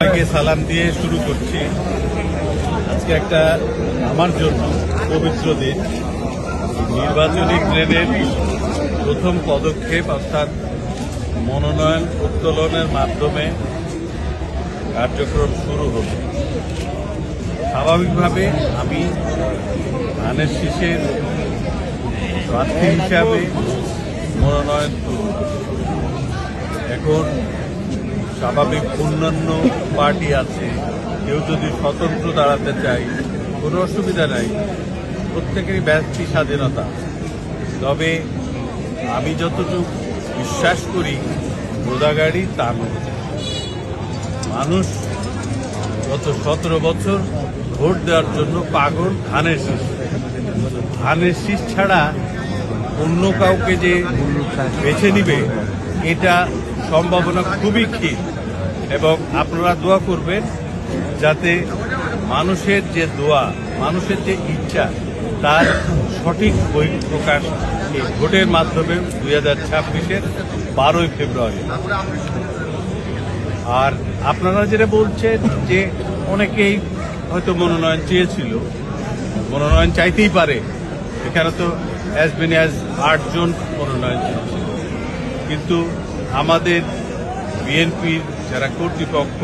সবাইকে সালাম দিয়ে শুরু করছি। আজকে একটা আমার জন্য পবিত্র দিন। নির্বাচনী ট্রেনের প্রথম পদক্ষেপ অর্থাৎ মনোনয়ন উত্তোলনের মাধ্যমে কার্যক্রম শুরু হবে। স্বাভাবিকভাবে আমি ধানের শীষের প্রার্থী হিসাবে মনোনয়ন এখন স্বাভাবিক অন্যান্য পার্টি আছে, কেউ যদি স্বতন্ত্র দাঁড়াতে চায়, কোনো অসুবিধা নাই। প্রত্যেকেরই ব্যক্তি স্বাধীনতা। তবে আমি যতটুকু বিশ্বাস করি, গোদাগাড়ি তা মানুষ গত সতেরো বছর ভোট দেওয়ার জন্য পাগল, ধানের শীষ। ধানের শীষ ছাড়া অন্য কাউকে যে বেছে নিবে, এটা সম্ভাবনা খুবই ক্ষীণ। এবং আপনারা দোয়া করবেন যাতে মানুষের যে দোয়া, মানুষের যে ইচ্ছা, তার সঠিক বই প্রকাশ এই ভোটের মাধ্যমে দুই হাজার ছাব্বিশের বারোই ফেব্রুয়ারি। আর আপনারা যেটা বলছেন যে অনেকেই হয়তো মনোনয়ন চেয়েছিল, মনোনয়ন চাইতেই পারে। এখানে তো অ্যাজ মেনি অ্যাজ আটজন মনোনয়ন চেয়েছিল। কিন্তু আমাদের বিএনপির যারা কর্তৃপক্ষ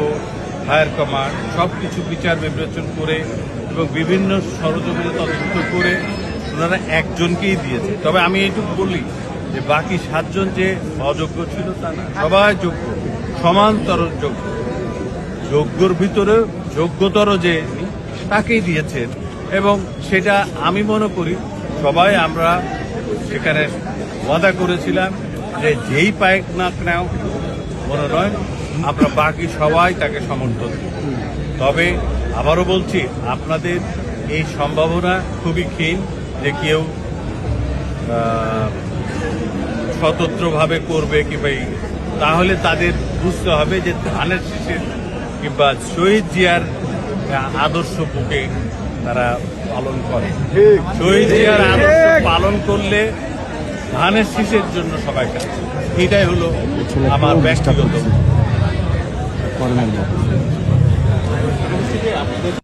হায়ার কমান্ড সব কিছু বিচার বিবেচন করে এবং বিভিন্ন সরজমিনে তদন্ত করে ওনারা একজনকেই দিয়েছে। তবে আমি এইটুকু বলি যে বাকি সাতজন যে অযোগ্য ছিল তা না। সবাই যোগ্য, সমান্তর যোগ্য। যোগ্যর ভিতরে যোগ্যতর যে তাকেই দিয়েছেন এবং সেটা আমি মনে করি সবাই আমরা সেখানে ওয়াদা করেছিলাম। যে যেই পায়ক না নেও নয় আমরা বাকি সবাই তাকে সমর্থন তবে আবারও বলছি আপনাদের এই সম্ভাবনা খুবই ক্ষীণ যে কেউ স্বতন্ত্রভাবে করবে কিংবা। তাহলে তাদের বুঝতে হবে যে ধানের শীষের কিংবা শহীদ জিয়ার আদর্শ বুকে তারা পালন করে শহীদ জিয়ার আদর্শ পালন করলে ধানের শীষের জন্য সবাই কাজ এটাই হলো আমার ব্যক্তিগত